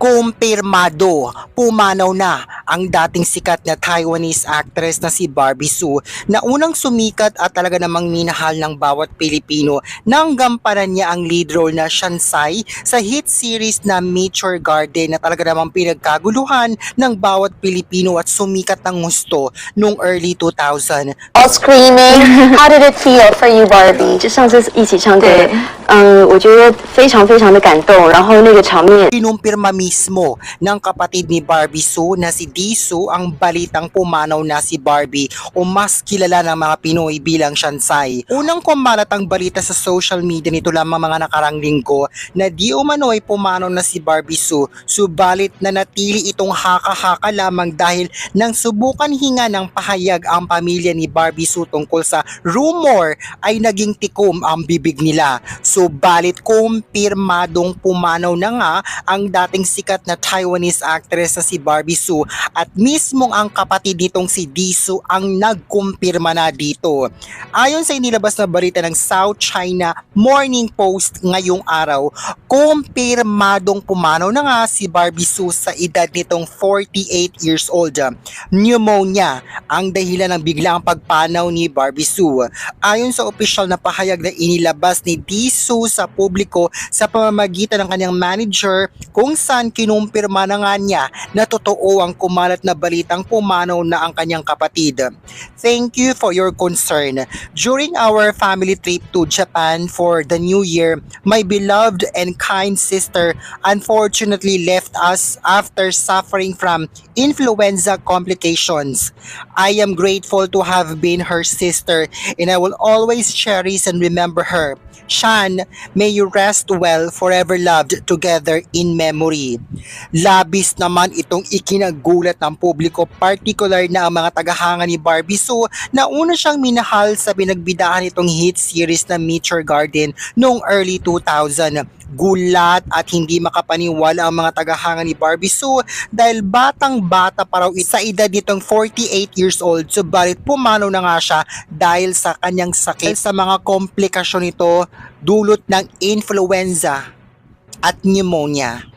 kumpirmado, pumanaw na ang dating sikat na Taiwanese actress na si Barbie Sue na unang sumikat at talaga namang minahal ng bawat Pilipino nang gampanan niya ang lead role na Shansai sa hit series na Nature Garden na talaga namang pinagkaguluhan ng bawat Pilipino at sumikat ng gusto noong early 2000. all screaming. How did it feel for you, Barbie? 就上次一起唱歌对， 嗯，我觉得非常非常的感动，然后那个场面 Kinumpirma mismo ng kapatid ni Barbie Sue na si Disu ang balitang pumanaw na si Barbie o mas kilala ng mga Pinoy bilang Shansai. Unang kumalat ang balita sa social media nito lamang mga nakarang linggo na di umano'y pumanaw na si Barbie Sue subalit na natili itong haka-haka lamang dahil nang subukan hinga ng pahayag ang pamilya ni Barbie Sue tungkol sa rumor ay naging tikom ang bibig nila. Subalit kumpirmadong pumanaw na nga ang dating sikat na Taiwanese actress na si Barbie Sue at mismong ang kapatid nitong si Disu ang nagkumpirma na dito. Ayon sa inilabas na balita ng South China Morning Post ngayong araw, kumpirmadong pumanaw na nga si Barbie Sue sa edad nitong 48 years old. Pneumonia ang dahilan ng biglang pagpanaw ni Barbie Sue. Ayon sa opisyal na pahayag na inilabas ni Disu sa publiko sa pamamagitan ng kanyang manager kung saan kinumpirma na nga niya na totoo ang kumalat na balitang pumanaw na ang kanyang kapatid. Thank you for your concern. During our family trip to Japan for the new year, my beloved and kind sister unfortunately left us after suffering from influenza complications. I am grateful to have been her sister and I will always cherish and remember her. Shan, may you rest well, forever loved together in memory. Labis naman itong ikinagulat ng publiko, particular na ang mga tagahanga ni Barbie Sue na una siyang minahal sa binagbidahan itong hit series na Nature Garden noong early 2000 gulat at hindi makapaniwala ang mga tagahanga ni Barbie Sue dahil batang bata pa raw sa edad nitong 48 years old subalit pumanaw na nga siya dahil sa kanyang sakit sa mga komplikasyon nito dulot ng influenza at pneumonia.